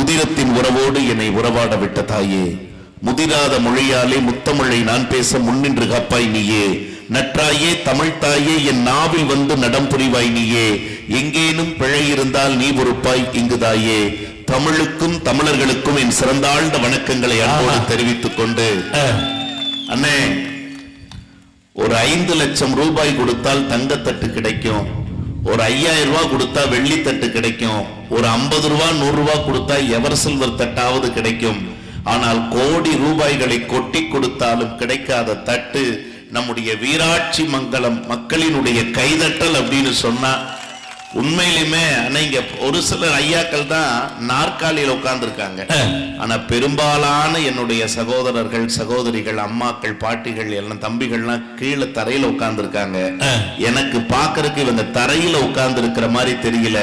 உதிரத்தின் உறவோடு என்னை உறவாட விட்ட தாயே முதிராத மொழியாலே முத்தமிழை நான் பேச முன்னின்று காப்பாய் நீயே. நற்றாயே தமிழ் தாயே என் நாவில் வந்து நடம் புரிவாய் நீயே. எங்கேனும் பிழை இருந்தால் நீ பொறுப்பாய் இங்கு தாயே. தமிழுக்கும் தமிழர்களுக்கும் என் சிறந்தாழ்ந்த வணக்கங்களை அன்போடு தெரிவித்துக் கொண்டு அண்ணே ஒரு ஐந்து லட்சம் ரூபாய் கொடுத்தால் தங்கத்தட்டு கிடைக்கும். ஒரு ஐயாயிரம் ரூபா கொடுத்தா வெள்ளித்தட்டு கிடைக்கும். ஒரு ஐம்பது ரூபா நூறு ரூபா கொடுத்தா எவர் சில்வர் தட்டாவது கிடைக்கும். ஆனால் கோடி ரூபாய்களை கொட்டி கொடுத்தாலும் கிடைக்காத தட்டு நம்முடைய வீராட்சி மங்கலம் மக்களினுடைய கைதட்டல் அப்படின்னு சொன்னா உண்மையிலுமே ஆனா இங்க ஒரு சிலர் ஐயாக்கள் தான் நாற்காலியில் உட்கார்ந்துருக்காங்க. ஆனா பெரும்பாலான என்னுடைய சகோதரர்கள் சகோதரிகள் அம்மாக்கள் பாட்டிகள் எல்லாம் தம்பிகள்லாம் கீழே தரையில உட்கார்ந்துருக்காங்க. எனக்கு பாக்குறதுக்கு இவங்க தரையில உட்கார்ந்து இருக்கிற மாதிரி தெரியல.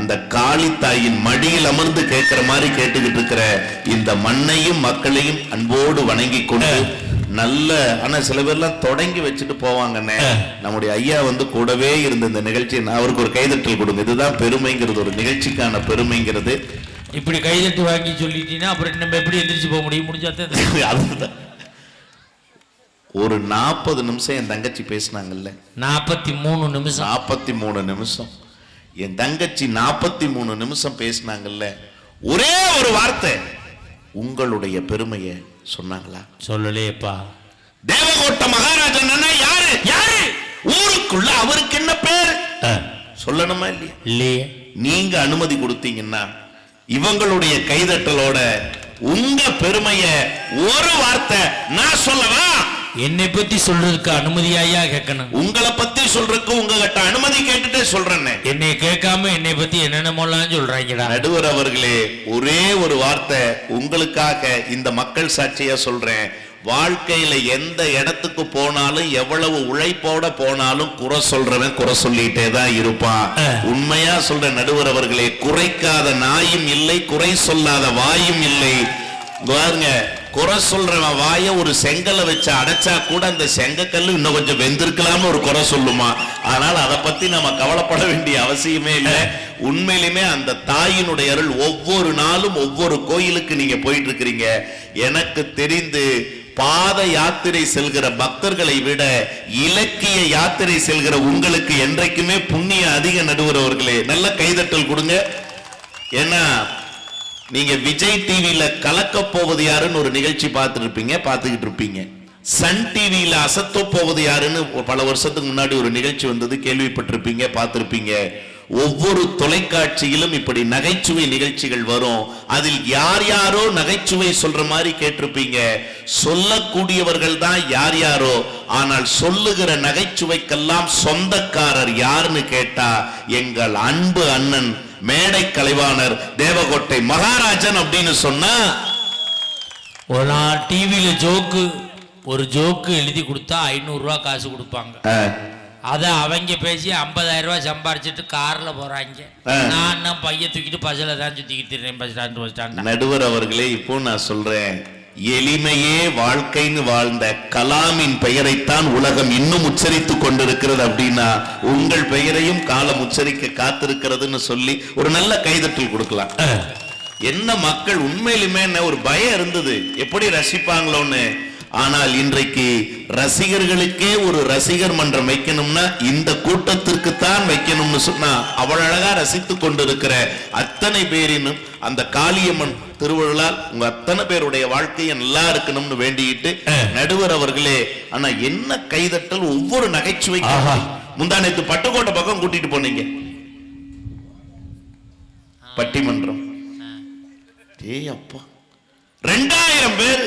அந்த காளி தாயின் மடியில் அமர்ந்து கேட்கிற மாதிரி கேட்டுக்கிட்டு இருக்கிற இந்த மண்ணையும் மக்களையும் அன்போடு வணங்கி கொண்டு நல்ல ஆனா சில பேர்லாம் தொடங்கி வச்சுட்டு போவாங்கண்ணே. நம்முடைய ஐயா வந்து கூடவே இருந்த இந்த நிகழ்ச்சி நான் அவருக்கு ஒரு கைதட்டல் கொடுங்க. இதுதான் பெருமைங்கிறது ஒரு நிகழ்ச்சிக்கான பெருமைங்கிறது. இப்படி கைதட்டி வாங்கி சொல்லிட்டீங்கன்னா அப்புறம் நம்ம எப்படி எந்திரிச்சு போக முடியும்? முடிஞ்சா தான் தெரியும். அதுதான். ஒரு நாற்பது நிமிஷம் என் தங்கச்சி பேசினாங்கல்ல. நாற்பத்தி மூணு நிமிஷம். நாற்பத்தி மூணு நிமிஷம். என் தங்கச்சி நாற்பத்தி மூணு நிமிஷம் பேசினாங்கல்ல. ஒரே ஒரு வார்த்தை உங்களுடைய பெருமையை சொன்னாங்களா? சொல்லலையேப்பா. தேவகோட்ட மகாராஜன் யாரு? யாரு? ஊருக்குள்ள அவருக்கு என்ன பேர்? சொல்லணுமா இல்லையா? இல்லையே. நீங்க அனுமதி கொடுத்தீங்கன்னா இவங்களுடைய கைதட்டலோட உங்க பெருமைய ஒரு வார்த்தை நான் சொல்லவா? என்னை பத்தி சொல்றதுக்கு அனுமதியாயா கேட்கணும். உங்களை பத்தி சொல்றதுக்கு உங்ககிட்ட அனுமதி கேட்டுட்டே சொல்றேன்னு. என்னை கேட்காம என்னை பத்தி என்னென்னமோலாம் சொல்றாங்கடா. நடுவர் அவர்களே ஒரே ஒரு வார்த்தை உங்களுக்காக இந்த மக்கள் சாட்சியா சொல்றேன். வாழ்க்கையில எந்த இடத்துக்கு போனாலும் எவ்வளவு உழைப்போட போனாலும் குறை சொல்றவன் குறை சொல்லிட்டே தான் இருப்பான். உண்மையா சொல்ற நடுவர் அவர்களே குறைக்காத நாயும் இல்லை குறை சொல்லாத வாயும் இல்லை. பாருங்க குறை சொல்றவன் வாய ஒரு செங்கலை வச்சு அடைச்சா கூட அந்த செங்கக்கல்லு இன்னும் கொஞ்சம் வெந்திருக்கலாம்னு ஒரு குறை சொல்லுமா? ஆனால் அதை பத்தி நம்ம கவலைப்பட வேண்டிய அவசியமே இல்லை. உண்மையிலுமே அந்த தாயினுடைய அருள் ஒவ்வொரு நாளும் ஒவ்வொரு கோயிலுக்கு நீங்க போயிட்டு இருக்கிறீங்க எனக்கு தெரிந்து பாத யாத்திரை செல்கிற பக்தர்களை விட இலக்கிய யாத்திரை செல்கிற உங்களுக்கு என்றைக்குமே புண்ணிய அதிக நடுவரவர்களே. நல்ல கைதட்டல் கொடுங்க. ஏன்னா நீங்க விஜய் டிவியில கலக்க போவது யாருன்னு ஒரு நிகழ்ச்சி பார்த்துருப்பீங்க பார்த்துக்கிட்டு இருப்பீங்க. சன் டிவியில அசத்த போவது யாருன்னு பல வருஷத்துக்கு முன்னாடி ஒரு நிகழ்ச்சி வந்தது கேள்விப்பட்டிருப்பீங்க பார்த்துருப்பீங்க. ஒவ்வொரு தொலைக்காட்சியிலும் இப்படி நகைச்சுவை நிகழ்ச்சிகள் வரும். அதில் யார் யாரோ நகைச்சுவை சொல்ற மாதிரி கேட்டிருப்பீங்க. சொல்லக்கூடியவர்கள் தான் யார் யாரோ ஆனால் சொல்லுகிற நகைச்சுவைக்கெல்லாம் சொந்தக்காரர் யாருன்னு கேட்டா எங்கள் அன்பு அண்ணன் மேடை கலைவாணர் தேவகோட்டை மகாராஜன் அப்படின்னு சொன்னா ஒரு நாள் டிவியில ஜோக்கு ஒரு ஜோக்கு எழுதி கொடுத்தா ஐநூறு ரூபாய் காசு கொடுப்பாங்க. அதை அவங்க பேசி 50000 ரூபாய் சம்பாரிச்சிட்டு கார்ல போறாங்க. நான் தான் பைய தூக்கிட்டு பஸ்ல தான் சுத்திக்கிட்டு இருக்கேன் பஸ் ஸ்டாண்ட் பஸ் ஸ்டாண்ட் நடுவர் அவர்களே இப்போ நான் சொல்றேன். எளிமையே வாழ்க்கைன்னு வாழ்ந்த கலாமின் பெயரைத்தான் உலகம் இன்னும் உச்சரித்துக் கொண்டிருக்கிறது அப்படின்னா உங்கள் பெயரையும் காலம் உச்சரிக்க காத்திருக்கிறதுன்னு சொல்லி ஒரு நல்ல கைதட்டல் கொடுக்கலாம். என்ன மக்கள் உண்மையிலுமே ஒரு பயம் இருந்தது? எப்படி ரசிப்பாங்களோன்னு? ஆனால் இன்றைக்கு ரசிகர்களுக்கே ஒரு ரசிகர் மன்றம் வைக்கணும்னா இந்த கூட்டத்திற்கு தான் வைக்கணும்னு சொன்னா அவள் அழகா ரசித்துக் கொண்டிருக்கிற அத்தனை பேரினும் அந்த காளியம்மன் திருவிழால் உங்க அத்தனை பேருடைய வாழ்க்கையை நல்லா இருக்கணும்னு வேண்டிட்டு நடுவர் அவர்களே ஆனா என்ன கைதட்டல் ஒவ்வொரு நகைச்சுவை. முந்தானத்து பட்டுக்கோட்டை பக்கம் கூட்டிட்டு போனீங்க. பட்டிமன்றம். ஏய் அப்பா. ரெண்டாயிரம் பேர்.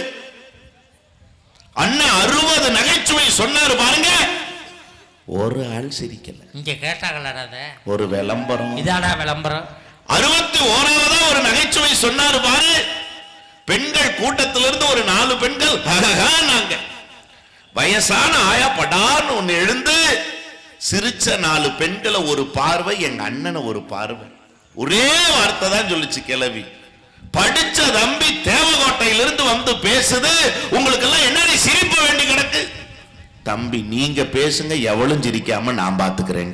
அண்ணன் அறுபது நகைச்சுவை சொன்னாரு பாருங்க. ஒரு ஆள் சிரிக்கல. இங்க கேட்டாங்களா ஒரு விளம்பரம். இதாடா விளம்பரம். அறுபத்தி ஓராவதா ஒரு நகைச்சுவை சொன்னாரு பாரு. பெண்கள் கூட்டத்திலிருந்து ஒரு நாலு பெண்கள் நாங்க வயசான ஆயா படான்னு ஒண்ணு எழுந்து சிரிச்ச நாலு பெண்களை ஒரு பார்வை எங்க அண்ணனை ஒரு பார்வை. ஒரே வார்த்தை தான் சொல்லிச்சு கிளவி படிச்ச தம்பி தேவகோட்டையிலிருந்து வந்து பேசுது உங்களுக்கு எல்லாம் என்ன சிரிப்பு வேண்டி கிடக்கு? தம்பி நீங்க பேசுங்க எவளும் சிரிக்காம நான் பாத்துக்கிறேன்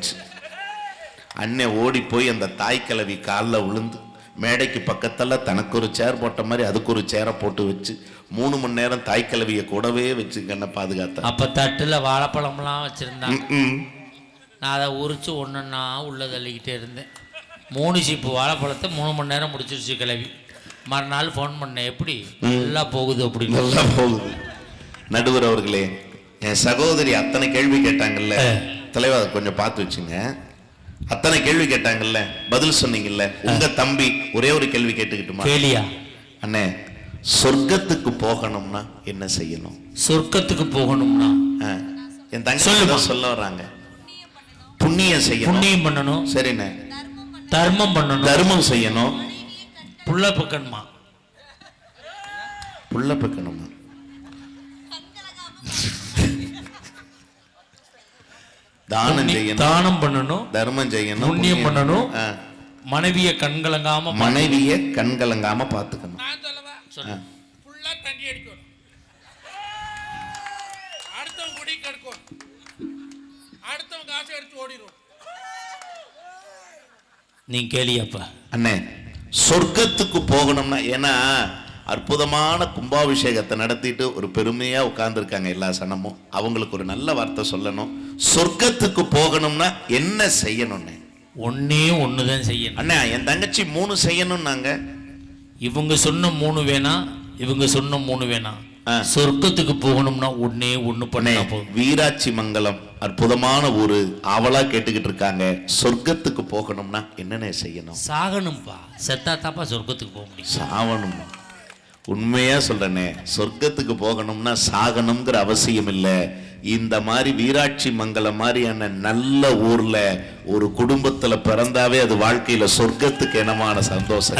அண்ணன் ஓடி போய் அந்த தாய் கிழவி காலில் விழுந்து மேடைக்கு பக்கத்துல தனக்கு ஒரு சேர் போட்ட மாதிரி அதுக்கு ஒரு சேரை போட்டு வச்சு மூணு மணி நேரம் தாய் கிழவிய கூடவே வச்சு கண்ணை பாதுகாத்தா அப்ப தட்டுல வாழைப்பழம்லாம் வச்சிருந்தாங்க. ம், நான் அதை உரிச்சு ஒன்றுன்னா உள்ள தள்ளிக்கிட்டே இருந்தேன். மூணு சீப்பு வாழைப்பழத்தை மூணு மணி நேரம் முடிச்சிருச்சு கிளவி மறுநாள் ஃபோன் பண்ணேன் எப்படி? நல்லா போகுது அப்படின்னு. நல்லா போகுது. நடுவர் அவர்களே என் சகோதரி அத்தனை கேள்வி கேட்டாங்கல்ல. தலைவா அதை கொஞ்சம் பார்த்து வச்சுங்க. அத்தனை கேள்வி கேட்டாங்கல்ல? பதில் சொன்னீங்கல்ல? உங்க தம்பி ஒரே ஒரு கேள்வி கேட்டுக்கிட்டுமா? கேலியா அண்ணே சொர்க்கத்துக்கு போகணும்னா என்ன செய்யணும்? சொர்க்கத்துக்கு போகணும்னா? என் தங்கச்சி சொல்லுமா. சொல்ல வர்றாங்க. புண்ணியம் செய்யணும். புண்ணியம் பண்ணணும். சரிண்ணே. தர்மம் பண்ணணும். தர்மம் செய்யணும். புள்ள பக்கணுமா? புள்ள பெக்கணுமா? தானம் செய்யணும். தானம் பண்ணணும். தர்மம் செய்யணும் புண்ணியம் பண்ணணும். ஆ. மனைவிய கண்கலங்காம மனைவிய கண்கலங்காம பாத்துக்கணும் நான் சொல்லவா? சொல்லு. ஃபுல்லா தண்ணி அடிக்கணும். அடுத்தவன் குடி கெடுக்கும் அடுத்தவன் காசு எடுத்து ஓடிடும் நீ கேளியாப்பா அண்ணே சொர்க்கத்துக்கு போகணும்னா ஏன்னா அற்புதமான கும்பாபிஷேகத்தை நடத்திட்டு ஒரு பெருமையா உட்கார்ந்துருக்காங்க எல்லா சனமும். அவங்களுக்கு ஒரு நல்ல வார்த்தை சொல்லணும். சொர்க்கத்துக்கு போகணும்னா என்ன செய்யணும்னே? ஒன்னே ஒண்ணுதான் செய்யணும். அண்ணா என் தங்கச்சி மூணு செய்யணும்னாங்க. இவங்க சொன்ன மூணு வேணா இவங்க சொன்ன மூணு வேணா. ஆ. சொர்க்கத்துக்கு போகணும்னா ஒன்னே அண்ணே பண்ணா வீராட்சி மங்கலம் அற்புதமான ஊரு ஆவலா கேட்டுக்கிட்டு இருக்காங்க. சொர்க்கத்துக்கு போகணும்னா என்னென்ன செய்யணும்? சாகணும்பா. செத்தா தாப்பா சொர்க்கத்துக்கு போக முடியும். சாவணும் உண்மையா சொல்றேனே சொர்க்கத்துக்கு போகணும்னா சாகணுங்கிற அவசியம் இல்ல. இந்த மாதிரி வீராட்சி மங்கலம் மாதிரியான நல்ல ஊர்ல ஒரு குடும்பத்துல பிறந்தாவே அது வாழ்க்கையில சொர்க்கத்துக்கு இனமான சந்தோஷம்.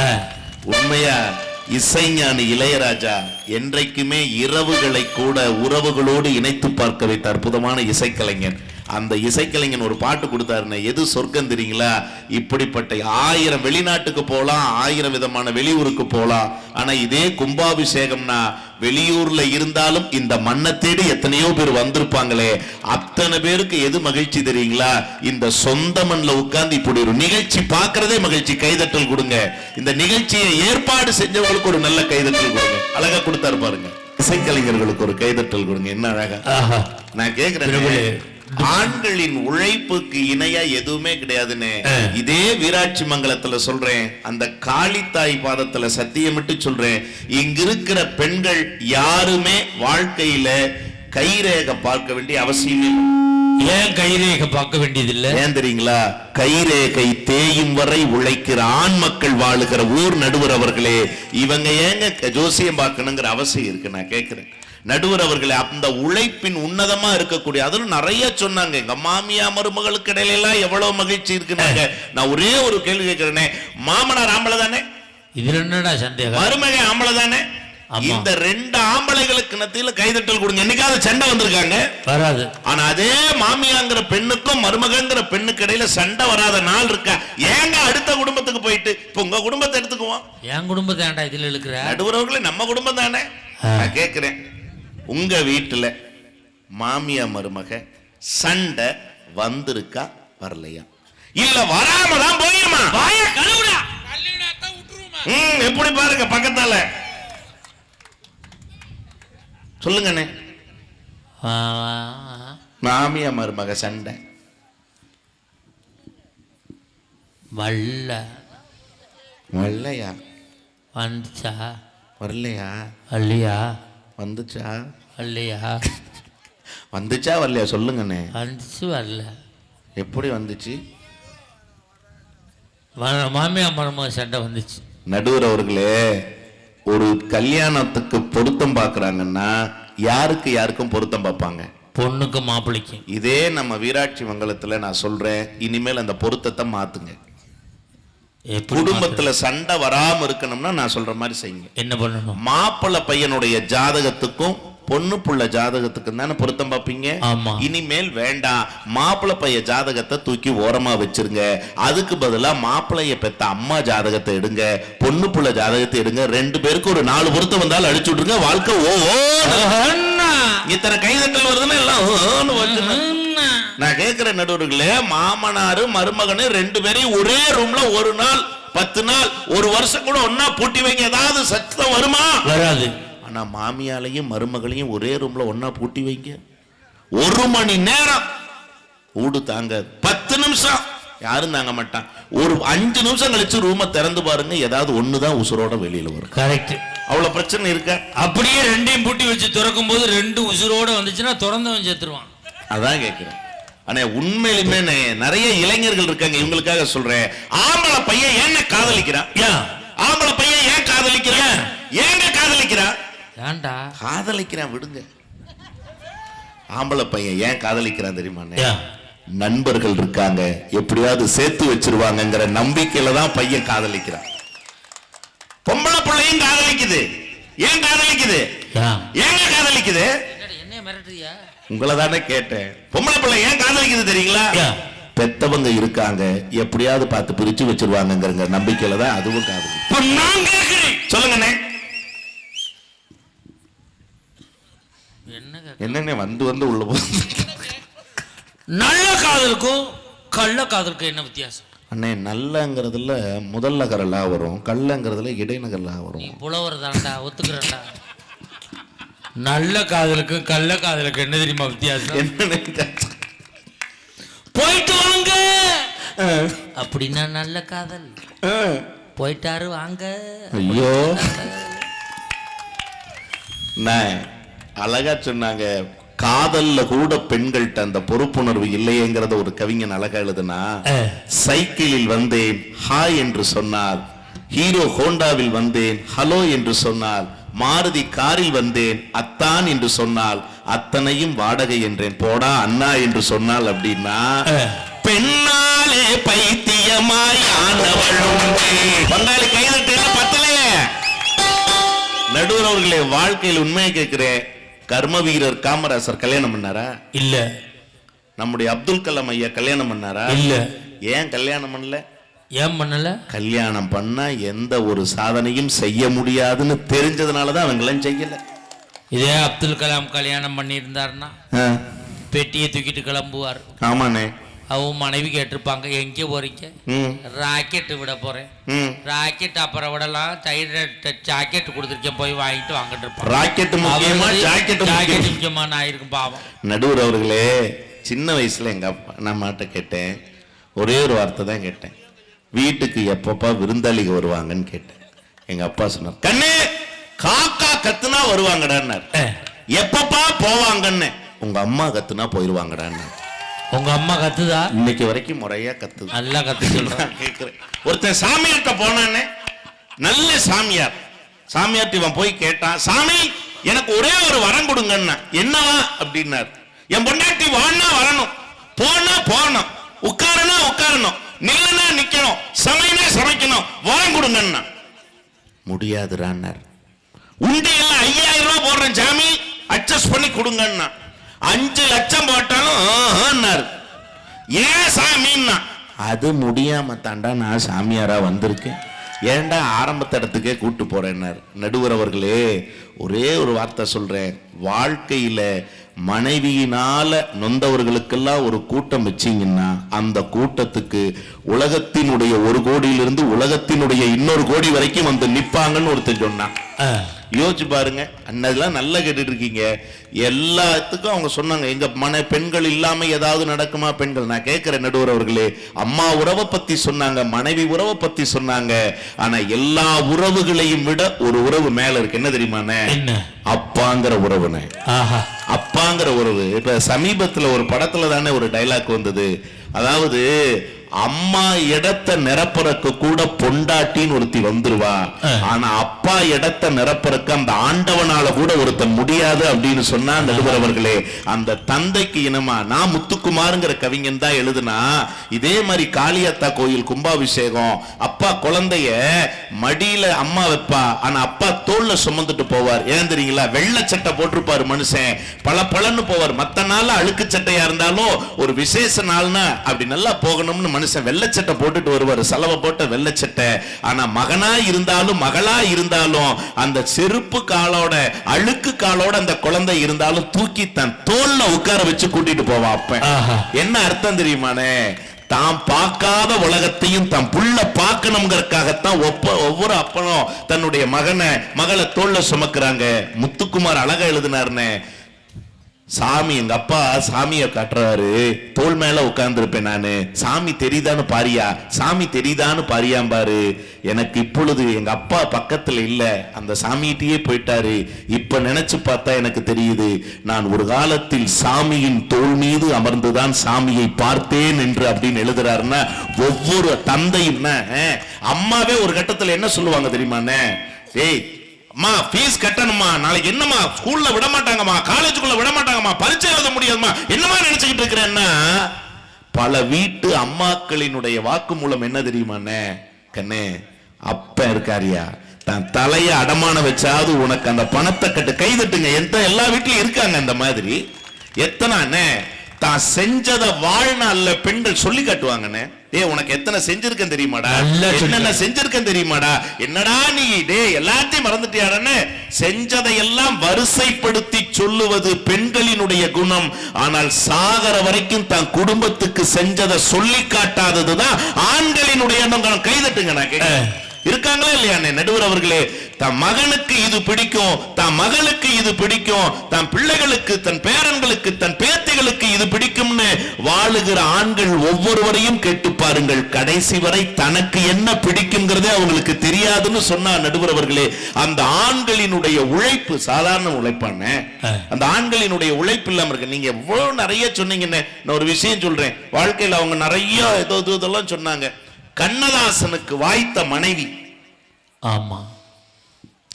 உண்மையா இசைஞானி இளையராஜா என்றைக்குமே இரவுகளை கூட உறவுகளோடு இணைத்து பார்க்க வைத்த அற்புதமான இசைக்கலைஞன் அந்த இசைக்கலைஞன் ஒரு பாட்டு கொடுத்தாருன்னு எது சொர்க்கம் தெரியுங்களா? இப்படிப்பட்ட ஆயிரம் வெளிநாட்டுக்கு போலாம் ஆயிரம் விதமான வெளியூருக்கு போலாம். ஆனா இதே கும்பாபிஷேகம்னா வெளியூர்ல இருந்தாலும் இந்த மண்ணை தேடி எத்தனையோ பேர் வந்திருப்பாங்களே. அத்தனை பேருக்கு எது மகிழ்ச்சி தெரியுங்களா? இந்த சொந்த மண்ணில் உட்கார்ந்து இப்படி ஒரு நிகழ்ச்சி பார்க்கறதே மகிழ்ச்சி. கைதட்டல் கொடுங்க. இந்த நிகழ்ச்சியை ஏற்பாடு செஞ்சவங்களுக்கு ஒரு நல்ல கைதட்டல் கொடுங்க. அழகா கொடுத்தாரு பாருங்க. இசைக்கலைஞர்களுக்கு ஒரு கைதட்டல் கொடுங்க. என்ன அழகா? நான் திருவிழே. ஆண்களின் உழைப்புக்கு இணையா எதுவுமே கிடையாதுன்னு இதே வீராட்சி மங்கலத்துல சொல்றேன். அந்த காளித்தாய் பாதத்துல சத்தியமிட்டு சொல்றேன். இங்க இருக்கிற பெண்கள் யாருமே வாழ்க்கையில கைரேகை பார்க்க வேண்டிய அவசியமே இல்லை. ஏன் கைரேகை பார்க்க வேண்டியதில்லை? ஏன் தெரியுங்களா? கைரேகை தேயும் வரை உழைக்கிற ஆண் மக்கள் வாழுகிற ஊர் நடுவர் அவர்களே இவங்க ஏங்க ஜோசியம் பார்க்கணுங்கிற அவசியம் இருக்கு நான் கேட்கிறேன் நடுவர் அவர்களே அந்த உழைப்பின் உன்னதமா இருக்கக்கூடிய அதிலும் நிறைய சொன்னாங்க. எங்க மாமியா மருமகளுக்கு இடையில எல்லாம் எவ்வளவு மகிழ்ச்சி இருக்குன்னாங்க. நான் ஒரே ஒரு கேள்வி கேட்கிறேனே மாமனார் ஆம்பளை தானே? இதுல என்னடா சந்தேகம்? மருமகன் ஆம்பளை தானே. இந்த ரெண்டு ஆம்பளைகளுக்கு நத்தியில கைதட்டல் கொடுங்க. என்னைக்காவது சண்டை வந்திருக்காங்க? வராது. ஆனா அதே மாமியாங்கிற பெண்ணுக்கும் மருமகங்கிற பெண்ணுக்கு இடையில சண்டை வராத நாள் இருக்கா? ஏங்க அடுத்த குடும்பத்துக்கு போயிட்டு இப்ப உங்க குடும்பத்தை எடுத்துக்குவோம்? என் குடும்பத்தை ஏன்டா இதுல இழுக்கிற? நடுவரவர்களே நம்ம குடும்பம் தானே. நான் கேட்கிறேன். உங்க வீட்டுல மாமியா மருமக சண்டை வந்திருக்கா வரலையா? இல்ல வராம தான் போயிருமா? வாய கழுவுடா. ம், எப்படி பாருங்க பக்கத்தால. சொல்லுங்கண்ணே. மாமியா மருமக சண்டை. வல்ல. வரலையா? வந்துச்சா? வரலையா? அல்லையா வந்துச்சா? அல்லையா வந்துச்சா வரலையா? சொல்லுங்கண்ணே. வந்துச்சு வரல. எப்படி வந்துச்சு? வ- மாமியா மருமக சண்டை வந்துச்சு. நடுவர் அவர்களே ஒரு கல்யாணத்துக்கு பொருத்தம் பார்க்கறாங்கன்னா யாருக்கு யாருக்கும் பொருத்தம் பார்ப்பாங்க? பொண்ணுக்கு மாப்பிள்ளைக்கும். இதே நம்ம வீராட்சி மங்கலத்துல நான் சொல்றேன் இனிமேல் அந்த பொருத்தத்தை மாத்துங்க. எப்படி குடும்பத்துல சண்டை வராம இருக்கணும்னா நான் சொல்ற மாதிரி செய்யுங்க? என்ன பண்ணணும்? மாப்பிள்ளை பையனுடைய ஜாதகத்துக்கும் பொண்ணு புள்ள ஜாதகத்துக்கும் தானே பொருத்தம் பார்ப்பீங்க. இனிமேல் வேண்டாம். மாப்பிள்ளை பைய ஜாதகத்தை தூக்கி ஓரமா வச்சிருங்க. அதுக்கு பதிலா மாப்பிள்ளைய பெத்த அம்மா ஜாதகத்தை எடுங்க. பொண்ணு புள்ள ஜாதகத்தை எடுங்க. ரெண்டு பேருக்கு ஒரு நாலு பொருத்தம் வந்தாலும் அடிச்சு விட்டுருங்க. வாழ்க்கை ஓ இத்தனை கைதட்டல் வருதுன்னா எல்லாம். நான் கேட்கிற நடுவர்களே மாமனாரு மருமகனு ரெண்டு பேரையும் ஒரே ரூம்ல ஒரு நாள் பத்து நாள் ஒரு வருஷம் கூட ஒன்னா பூட்டி வைங்க. ஏதாவது சத்தம் வருமா? வராது. ஆனா மாமியாலையும் மருமகளையும் ஒரே ரூம்ல ஒன்னா பூட்டி வைங்க. ஒரு மணி நேரம். ஊடு தாங்க பத்து நிமிஷம். யாரும் தாங்க மாட்டான். ஒரு அஞ்சு நிமிஷம் கழிச்சு ரூமை திறந்து பாருங்க. ஏதாவது ஒண்ணுதான் உசுரோட வெளியில வரும். கரெக்ட் அவ்வளவு பிரச்சனை இருக்கா? அப்படியே ரெண்டையும் பூட்டி வச்சு திறக்கும் போது ரெண்டு உசுரோட வந்துச்சுன்னா திறந்தவன் செத்துருவான். அதான் கேட்கிறேன் ஆனா உண்மையிலுமே நிறைய இளைஞர்கள் இருக்காங்க இவங்களுக்காக சொல்றேன். ஆம்பளை பையன் ஏன் காதலிக்கிறான் ஏன் ஆம்பளை பையன் ஏன் காதலிக்கிறான் ஏங்க காதலிக்கிறான் ஏன்டா? காதலிக்கிறான் விடுங்க. ஆம்பளை பையன் ஏன் காதலிக்கிறான் தெரியுமா நண்பர்கள் இருக்காங்க எப்படியாவது சேர்த்து வச்சிருவாங்கங்கிற நம்பிக்கையில தான் பையன் காதலிக்கிறான். பொம்பளை பிள்ளையும் காதலிக்குது? ஏன் காதலிக்குது? ஏன் ஏங்க காதலிக்குது? என்ன மிரட்டுறியா? உங்களை தானே கேட்டேன். பொம்பளை பிள்ளை ஏன் காதலிக்குது தெரியுங்களா? பெத்தவங்க இருக்காங்க எப்படியாவது பார்த்து பிரிச்சு வச்சிருவாங்கங்கிற நம்பிக்கையில தான் அதுவும் காதலி. சொல்லுங்கண்ணே. என்னண்ணே வந்து வந்து உள்ள போ நல்ல காதலுக்கும் கள்ள காதலுக்கும் என்ன வித்தியாசம்? அண்ணே நல்லங்கிறதுல முதல் நகரலா வரும் கள்ளங்கிறதுல இடைநகரலா வரும். புலவர் தான்டா ஒத்துக்கிறேன்டா. நல்ல காதலுக்கும் கள்ள காதலுக்கும் என்ன தெரியுமா வித்தியாசம்? என்னண்ணே போயிட்டு வாங்க! அப்படின்னா நல்ல காதல். போயிட்டாரு வாங்க. ஐயோ. அழகா சொன்னாங்க. காதல்ல கூட பெண்கள்ட்ட அந்த பொறுப்புணர்வு இல்லையேங்கிறத ஒரு கவிஞன் அழகா எழுதுனா சைக்கிளில் வந்தேன் ஹாய் என்று சொன்னார். ஹீரோ ஹோண்டாவில் வந்தேன் ஹலோ என்று சொன்னால் மாருதி காரில் வந்தேன். அத்தான் என்று சொன்னால் அத்தனையும் வாடகை என்றேன். போடா அண்ணா என்று சொன்னால் அப்படின்னா பெண்ணாலே பைத்தியமாய் பங்காளி கைதட்டு பத்தலையே நடுவர் அவர்களே வாழ்க்கையில் உண்மையை கேட்கிறேன். கர்ம வீரர் காமராசர் கல்யாணம் பண்ணாரா? இல்ல. நம்முடைய அப்துல் கலாம் ஐயா கல்யாணம் பண்ணாரா? இல்ல. ஏன் கல்யாணம் பண்ணல? ஏன் பண்ணல? கல்யாணம் பண்ணா எந்த ஒரு சாதனையும் செய்ய முடியாதுன்னு தெரிஞ்சதுனால தான் அவங்களாம் செய்யல. இதே அப்துல் கலாம் கல்யாணம் பண்ணியிருந்தாருன்னா பெட்டியை தூக்கிட்டு கிளம்புவார். ஆமாண்ணே. அவங்க மனைவி கேட்டிருப்பாங்க எங்கே போறீங்க? ம். ராக்கெட்டு விட போறேன். ராக்கெட் அப்புறம் விடலாம். டைரக்ட் ஜாக்கெட் கொடுத்துருக்கேன். போய் வாங்கிட்டு வாங்கிட்டு இருப்பான். ராக்கெட் முக்கியமா? ஜாக்கெட் ஜாக்கெட் முக்கியம்? முக்கியமா நான் இருக்கும் பாவம். நடுவர் அவர்களே சின்ன வயசுல எங்க அப்பா நான் மாட்ட கேட்டேன். ஒரே ஒரு வார்த்தை தான் கேட்டேன். வீட்டுக்கு எப்பப்பா விருந்தாளிக வருவாங்கன்னு கேட்டேன். எங்க அப்பா சொன்னார் கண்ணு காக்கா கத்துனா வருவாங்கடான்னார். எப்பப்பா போவாங்கன்னு. உங்க அம்மா கத்துனா போயிருவாங்கடான்னு உங்க அம்மா கத்துதா? இன்னைக்கு வரைக்கும் முறையா கத்துது. நல்லா கத்து சொல்றேன் கேட்கிறேன் ஒருத்தன் சாமியார்ட்ட போனானே நல்ல சாமியார். சாமியார்ட்ட இவன் போய் கேட்டான் சாமி எனக்கு ஒரே ஒரு வரம் கொடுங்கன்னா என்னவா? அப்படின்னார். என் பொண்டாட்டி வான்னா வரணும். போனா போகணும். உட்காரனா உட்காரணும். நில்லனா நிக்கணும். சமைனா சமைக்கணும். வரம் கொடுங்கன்னா முடியாதுறான்னார் உண்டியல்ல ஐயாயிரம் ரூபாய் போடுறேன் சாமி. அட்ஜஸ்ட் பண்ணி கொடுங்கன்னா அஞ்சு லட்சம் போட்டாலும். ஏன் சாமின்னா? அது முடியாம தாண்டா நான் சாமியாரா வந்திருக்கேன். ஏன்டா ஆரம்பத்த இடத்துக்கே கூட்டு போறேன்னார். நடுவர் அவர்களே ஒரே ஒரு வார்த்தை சொல்றேன். வாழ்க்கையில மனைவியினால நொந்தவர்களுக்கெல்லாம் ஒரு கூட்டம் வச்சீங்கன்னா அந்த கூட்டத்துக்கு உலகத்தினுடைய ஒரு கோடியிலிருந்து உலகத்தினுடைய இன்னொரு கோடி வரைக்கும் வந்து நிப்பாங்கன்னு ஒருத்தர் சொன்னான். யோசிச்சு பாருங்க. அண்ணதெல்லாம் நல்லா கேட்டுட்டு இருக்கீங்க எல்லாத்துக்கும் அவங்க சொன்னாங்க எங்க மன பெண்கள் இல்லாம ஏதாவது நடக்குமா? பெண்கள். நான் கேட்கிறேன் நடுவர் அவர்களே. அம்மா உறவை பத்தி சொன்னாங்க மனைவி உறவை பத்தி சொன்னாங்க. ஆனா எல்லா உறவுகளையும் விட ஒரு உறவு மேல இருக்கு. என்ன தெரியுமாண்ணே என்ன? அப்பாங்கிற உறவுனே ஆஹா. அப்பாங்கிற உறவு. இப்ப சமீபத்துல ஒரு படத்துல தானே ஒரு டைலாக் வந்தது. அதாவது அம்மா இடத்தை நிரப்புறக்கு கூட பொண்டாட்டின்னு ஒருத்தி வந்துருவா. ஆனா அப்பா இடத்தை நிரப்புறக்கு அந்த ஆண்டவனால கூட ஒருத்தன் முடியாது அப்படின்னு சொன்னா நடுவர் அவர்களே அந்த தந்தைக்கு இனமா நான் முத்துக்குமாருங்கிற கவிஞன் தான் எழுதுனா இதே மாதிரி காளியத்தா கோயில் கும்பாபிஷேகம் அப்பா குழந்தைய மடியில அம்மா வைப்பா ஆனா அப்பா தோல்ல சுமந்துட்டு போவார். ஏன் தெரியுங்களா? வெள்ளை சட்டை போட்டிருப்பாரு மனுஷன். பல பலன்னு போவார். மத்த நாள்ல அழுக்கு சட்டையா இருந்தாலும் ஒரு விசேஷ நாள்னா அப்படி நல்லா போகணும்னு மனுஷன் வெள்ளை சட்டை போட்டுட்டு வருவார். செலவை போட்ட வெள்ளை சட்டை ஆனா மகனா இருந்தாலும் மகளா இருந்தாலும் அந்த செருப்பு காலோட அழுக்கு காலோட அந்த குழந்தை இருந்தாலும் தூக்கி தன் தோல்ல உட்கார வச்சு கூட்டிட்டு போவான் அப்பன். ஆஹா. என்ன அர்த்தம் தெரியுமானே? தாம் பார்க்காத உலகத்தையும் தம் புள்ள பார்க்கணுங்கிறதுக்காகத்தான் ஒப்ப ஒவ்வொரு அப்பனும் தன்னுடைய மகனை மகளை தோல்ல சுமக்குறாங்க. முத்துக்குமார் அழகா எழுதினாருன்னு சாமி எங்க அப்பா சாமியை காட்டுறாரு. தோல் மேல உட்கார்ந்துருப்பேன் நானு. சாமி தெரியுதான்னு பாரியா? சாமி தெரியுதான்னு பாரியாம்பாரு எனக்கு இப்பொழுது எங்க அப்பா பக்கத்துல இல்ல. அந்த சாமிகிட்டயே போயிட்டாரு. இப்ப நினைச்சு பார்த்தா எனக்கு தெரியுது. நான் ஒரு காலத்தில் சாமியின் தோல் மீது அமர்ந்துதான் சாமியை பார்த்தேன் என்று அப்படின்னு எழுதுறாருன்னா ஒவ்வொரு தந்தையும் அம்மாவே ஒரு கட்டத்துல என்ன சொல்லுவாங்க தெரியுமாண்ணே ஏய் அம்மா ஃபீஸ் கட்டணுமா நாளைக்கு என்னம்மா? ஸ்கூல்ல விட மாட்டாங்கம்மா காலேஜுக்குள்ள விட மாட்டாங்கம்மா பரீட்சை எழுத முடியாதுமா என்னமா நினைச்சுக்கிட்டு இருக்கிறேன்னா பல வீட்டு அம்மாக்களினுடைய வாக்குமூலம் என்ன தெரியுமாண்ணே? கண்ணே அப்ப இருக்காரியா? தன் தலைய அடமான வச்சாவது உனக்கு அந்த பணத்தை கட்டு கைதட்டுங்க. எந்த எல்லா வீட்லயும் இருக்காங்க இந்த மாதிரி. எத்தனை அண்ணே தான் செஞ்சதை வாழ்நாள்ல பெண்கள் சொல்லி காட்டுவாங்கண்ணே. ஏ உனக்கு எத்தனை செஞ்சிருக்கேன் தெரியுமாடா? என்னென்ன செஞ்சிருக்கேன் தெரியுமாடா? என்னடா நீ? டேய் எல்லாத்தையும் மறந்துட்டியாடன்னு செஞ்சதையெல்லாம் வரிசைப்படுத்தி சொல்லுவது பெண்களினுடைய குணம். ஆனால் சாகர வரைக்கும் தன் குடும்பத்துக்கு செஞ்சதை சொல்லி காட்டாததுதான் ஆண்களினுடைய எண்ணம். கைதட்டுங்க நான். இருக்காங்களா இல்லையா? நடுவர் அவர்களே தன் மகனுக்கு இது பிடிக்கும் தன் மகளுக்கு இது பிடிக்கும் தன் பிள்ளைகளுக்கு தன் பேரன்களுக்கு தன் பேத்திகளுக்கு இது பிடிக்கும்னு வாழுகிற ஆண்கள் ஒவ்வொருவரையும் கேட்டு பாருங்கள். கடைசி வரை தனக்கு என்ன பிடிக்குங்கிறதே அவங்களுக்கு தெரியாதுன்னு சொன்னா நடுவர் அவர்களே அந்த ஆண்களினுடைய உழைப்பு சாதாரண உழைப்பானே. அந்த ஆண்களினுடைய உழைப்பு இல்லாம இருக்கு. நீங்க எவ்வளவு நிறைய சொன்னீங்கன்னு நான் ஒரு விஷயம் சொல்றேன். வாழ்க்கையில அவங்க நிறைய ஏதோ இது இதெல்லாம் சொன்னாங்க. கண்ணதாசனுக்கு வாய்த்த மனைவி. ஆமா.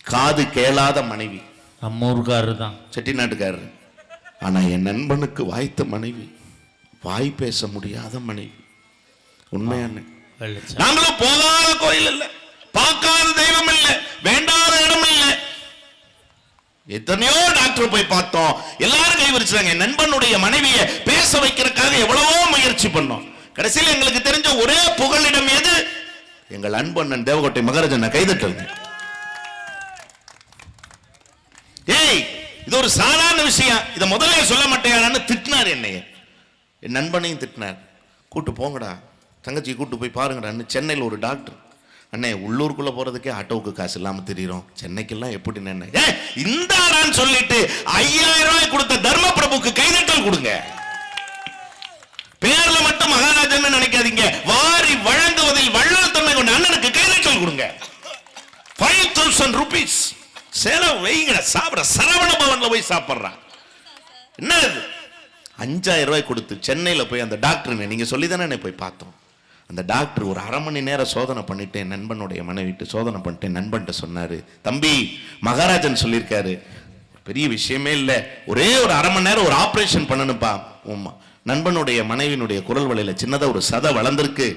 காது கேளாத மனைவி. நம்ம ஊருக்காரரு தான். செட்டிநாட்டுக்காரர். ஆனா என் நண்பனுக்கு வாய்த்த மனைவி. வாய் பேச முடியாத மனைவி. உண்மையான நாங்களும் போகாத கோயில் இல்ல. பார்க்காத தெய்வம் இல்ல. வேண்டாத இடம் இல்ல. எத்தனையோ டாக்டர் போய் பார்த்தோம். எல்லாரும் கை விரிச்சாங்க. என் நண்பனுடைய மனைவியை பேச வைக்கிறதுக்காக எவ்வளவோ முயற்சி பண்ணோம். கடைசியில் எங்களுக்கு தெரிஞ்ச ஒரே புகலிடம் எது? எங்கள் அன்பண்ணன் தேவகோட்டை மகாராஜன் கைதட்டல் ஏய் இது ஒரு சாதாரண விஷயம். இதை முதல்ல சொல்ல மாட்டேயாடான்னு திட்டினார் என்னைய. என் நண்பனையும் திட்டினார். கூட்டு போங்கடா. தங்கச்சி கூட்டு போய் பாருங்கடான்னு சென்னையில் ஒரு டாக்டர். அண்ணே உள்ளூருக்குள்ள போறதுக்கே ஆட்டோவுக்கு காசு இல்லாம தெரியும் சென்னைக்கெல்லாம் எப்படி நின்று ஏ இந்த ஆளான்னு சொல்லிட்டு ஐயாயிரம் ரூபாய் கொடுத்த தர்ம பிரபுக்கு கைதட்டல் கொடுங்க. பேர்ல மட்டும் மகாராஜன் நினைக்காதீங்க. வாரி வழங்குவதில் வள்ளல் தன்மை கொண்ட அண்ணனுக்கு கைதட்டல் கொடுங்க. ஃபைவ் தௌசண்ட் ருபீஸ் செலவு வைங்க சாப்பிட சரவண பவனில் போய் சாப்பிட்றான். என்ன அஞ்சாயிரம் ரூபாய் கொடுத்து சென்னையில் போய் அந்த டாக்டருங்க நீங்கள் சொல்லி தானே போய் பார்த்தோம். அந்த டாக்டர் ஒரு அரை மணி நேரம் சோதனை பண்ணிட்டு என் நண்பனுடைய மனைவிட்டு சோதனை பண்ணிட்டு என் நண்பன்ட்ட தம்பி மகாராஜன் சொல்லியிருக்காரு. பெரிய விஷயமே இல்லை. ஒரே ஒரு அரை மணி நேரம் ஒரு ஆப்ரேஷன் பண்ணணுப்பா உமா நண்பனுடைய மனைவியினுடைய குரல் வலையில் சின்னதாக ஒரு சதை வளர்ந்துருக்கு.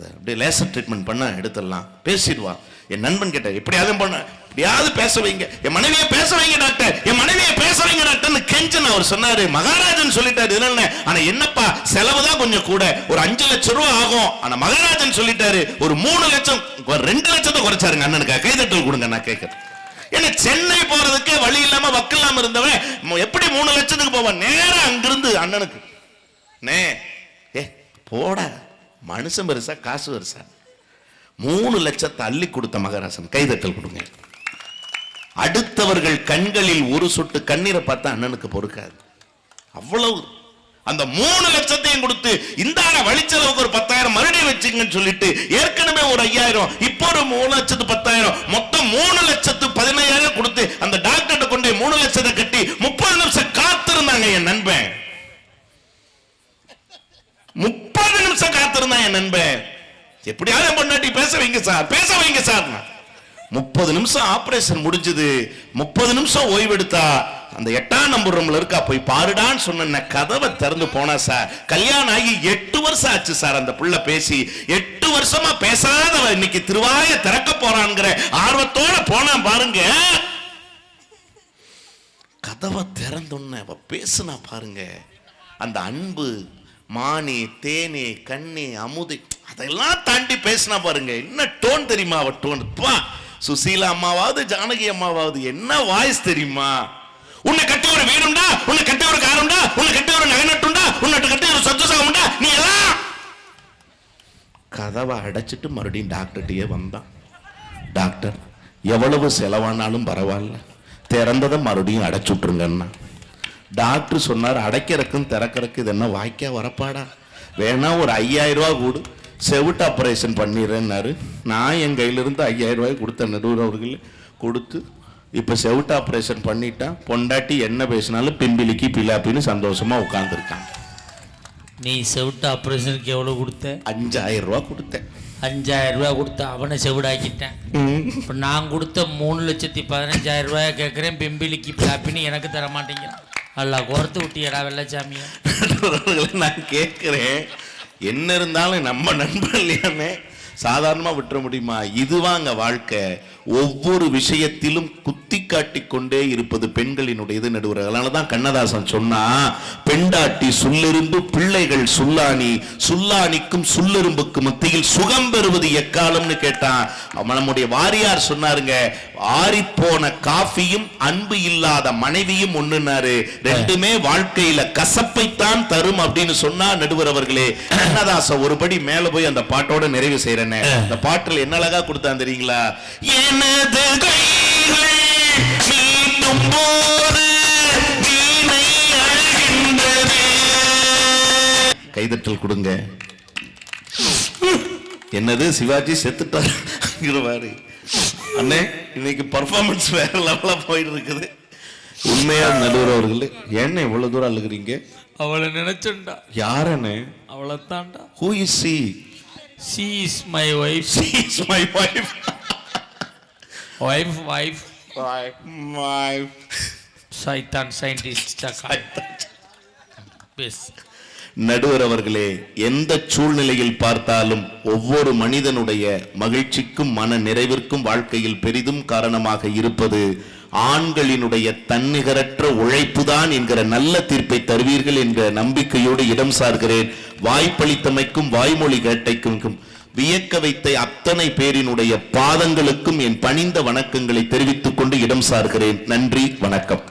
அப்படியே லேசர் ட்ரீட்மெண்ட் பண்ண எடுத்துடலாம். பேசிடுவான். என் நண்பன் கேட்ட எப்படியாவது பண்ண எப்படியாவது பேச வைங்க. என் மனைவியை பேச வைங்க டாக்டர். என் மனைவியை பேச வைங்க டாக்டர்னு கெஞ்சன் அவர் சொன்னாரு. மகாராஜன் சொல்லிட்டாரு இதுல என்ன? ஆனா என்னப்பா செலவு தான் கொஞ்சம் கூட. ஒரு அஞ்சு லட்சம் ரூபாய் ஆகும். ஆனா மகாராஜன் சொல்லிட்டாரு ஒரு மூணு லட்சம் ஒரு ரெண்டு லட்சத்தை குறைச்சாருங்க அண்ணனுக்கு. கைதட்டல் கொடுங்க நான் கேட்கறேன் ஏன்னா சென்னை போறதுக்கே வழி இல்லாம வக்கு இல்லாம இருந்தவன் எப்படி மூணு லட்சத்துக்கு போவான்? நேரா அங்கிருந்து அண்ணனுக்கு. நே ஏ போடா. மனுஷன் பெருசா காசு பெருசா. மூணு லட்சத்தை அள்ளி கொடுத்த மகாராசன் கைதட்டல் கொடுங்க. அடுத்தவர்கள் கண்களில் ஒரு சொட்டு கண்ணீரை பார்த்தா அண்ணனுக்கு பொறுக்காது. அவ்வளவு. அந்த மூணு லட்சத்தையும் கொடுத்து இந்த வழிச்செலவுக்கு ஒரு பத்தாயிரம் மறுபடியும் வச்சுங்கன்னு சொல்லிட்டு ஏற்கனவே ஒரு ஐயாயிரம் இப்போ ஒரு மூணு லட்சத்து பத்தாயிரம் மொத்தம் மூணு லட்சத்து பதினையாயிரம் கொடுத்து அந்த டாக்டர்கிட்ட கொண்டு மூணு லட்சத்தை கட்டி முப்பது நிமிஷம் காத்திருந்தாங்க என் நண்பன். முப்பது நிமிஷம் காத்திருந்தான் என் நண்பன். எப்படியாவது என் பொண்டாட்டி பேச வைங்க சார் பேச வைங்க சார். முப்பது நிமிஷம் ஆபரேஷன் முடிஞ்சது. முப்பது நிமிஷம் ஓய்வெடுத்தா அந்த எட்டாம் நம்பர் ரூம்ல இருக்கா போய் பாருடான்னு சொன்ன கதவை திறந்து போனா சார். கல்யாணம் ஆகி எட்டு வருஷம் ஆச்சு சார் அந்த புள்ள பேசி. எட்டு வருஷமா பேசாதவ இன்னைக்கு திருவாய திறக்க போறான்ங்கிற ஆர்வத்தோட போனா பாருங்க. கதவை திறந்தோன்னு அவ பேசுனா பாருங்க. அந்த அன்பு மானி தேனே கண்ணே அமுதி. அதெல்லாம் தாண்டி பேசினா பாருங்க என்ன டோன் தெரியுமா அவ டோன் பா சுசீலா அம்மாவாவது ஜானகி அம்மாவாவது என்ன வாய்ஸ் தெரியுமா? உன்னை கட்டி ஒரு வீடுண்டா? உன்னை கட்டி ஒரு காருண்டா? உன்னை கட்டி ஒரு நகை உன்னை கட்டி ஒரு சொத்து சாகமுண்டா நீ எல்லாம் கதவை அடைச்சிட்டு மறுபடியும் டாக்டர்கிட்டயே வந்தான். டாக்டர் எவ்வளவு செலவானாலும் பரவாயில்ல. திறந்ததை மறுபடியும் அடைச்சு விட்ருங்கண்ணா டாக்டர் சொன்னார் அடைக்கிறக்கும் திறக்கிறக்கு இது என்ன வாய்க்கா வரப்பாடா? வேணா ஒரு ஐயாயிரம் ரூபா கூடு. செவிட்டு ஆப்ரேஷன் பண்ணிடுறேன்னாரு. நான் என் கையிலிருந்து ஐயாயிரம் ரூபாய் கொடுத்த நடுவர் அவர்கள். கொடுத்து இப்போ செவிட்டு ஆப்ரேஷன் பண்ணிட்டான். பொண்டாட்டி என்ன பேசினாலும் பிம்பிலிக்கு பிலாப்பின்னு சந்தோஷமா உட்காந்துருக்கான் நீ செவிட்டு ஆப்ரேஷனுக்கு எவ்வளோ கொடுத்த? அஞ்சாயிரம் ரூபா கொடுத்தேன். அஞ்சாயிரம் ரூபா கொடுத்து அவனை செவிடாக்கிட்டேன். இப்போ நான் கொடுத்த மூணு லட்சத்தி பதினஞ்சாயிரம் ரூபாய் கேட்குறேன் பிம்பிலிக்கு பிளாப்பின்னு எனக்கு தர மாட்டேங்கிறான் அல்ல கோர்த்து விட்டியடா வெள்ளச்சாமியை. நான் கேட்கிறேன். என்ன இருந்தாலும் நம்ம நண்பன் இல்லையானே சாதாரணமாக விட்டுற முடியுமா? இதுவாங்க வாழ்க்கை? ஒவ்வொரு விஷயத்திலும் குத்தி காட்டிக் கொண்டே இருப்பது பெண்களினுடையது நடுவர் அதனால தான் கண்ணதாசன் சொன்னா பெண்டாட்டி சுல்லெரும்பு பிள்ளைகள் சுல்லானி சுல்லானிக்கும் சுல்லெரும்புக்கு மத்தியில் சுகம் பெறுவது எக்காலம்னு கேட்டான். நம்முடைய வாரியார் சொன்னாருங்க ஆறிப்போன காஃபியும் அன்பு இல்லாத மனைவியும் ஒண்ணுனாரு ரெண்டுமே வாழ்க்கையில கசப்பைத்தான் தரும் அப்படின்னு சொன்னா நடுவர் அவர்களே கண்ணதாசன் ஒருபடி மேல போய் அந்த பாட்டோட நிறைவு செய்யறேன்னு அந்த பாட்டுல என்ன அழகா கொடுத்தான் தெரியுங்களா? எனது கைகள் மீண்டும் போது வீணை அழுகின்றது கைதட்டல் கொடுங்க. என்னது சிவாஜி செத்துட்டாரு பாரு அண்ணே இன்னைக்கு பர்ஃபார்மன்ஸ் வேற லெவலா போயிட்டு இருக்குது உண்மையா நடுவர் அவர்களே ஏன்னு இவ்வளவு தூரம் அழுகுறீங்க? அவளை நினைச்சண்டா யாரண்ணே? அவளை தாண்டா who is she she is my wife she is my wife wife wife my சைத்தான் சயின்டிஸ்ட் பெஸ் நடுவர் அவர்களே எந்த சூழ்நிலையில் பார்த்தாலும் ஒவ்வொரு மனிதனுடைய மகிழ்ச்சிக்கும் மன நிறைவிற்கும் வாழ்க்கையில் பெரிதும் காரணமாக இருப்பது ஆண்களினுடைய தன்னிகரற்ற உழைப்புதான் என்கிற நல்ல தீர்ப்பை தருவீர்கள் என்ற நம்பிக்கையோடு இடம் சார்கிறேன். வாய்ப்பளித்தமைக்கும் வாய்மொழி கேட்டைக்கும் வியக்க வைத்த அத்தனை பேரினுடைய பாதங்களுக்கும் என் பணிந்த வணக்கங்களை தெரிவித்துக் கொண்டு இடம் சார்கிறேன். நன்றி வணக்கம்.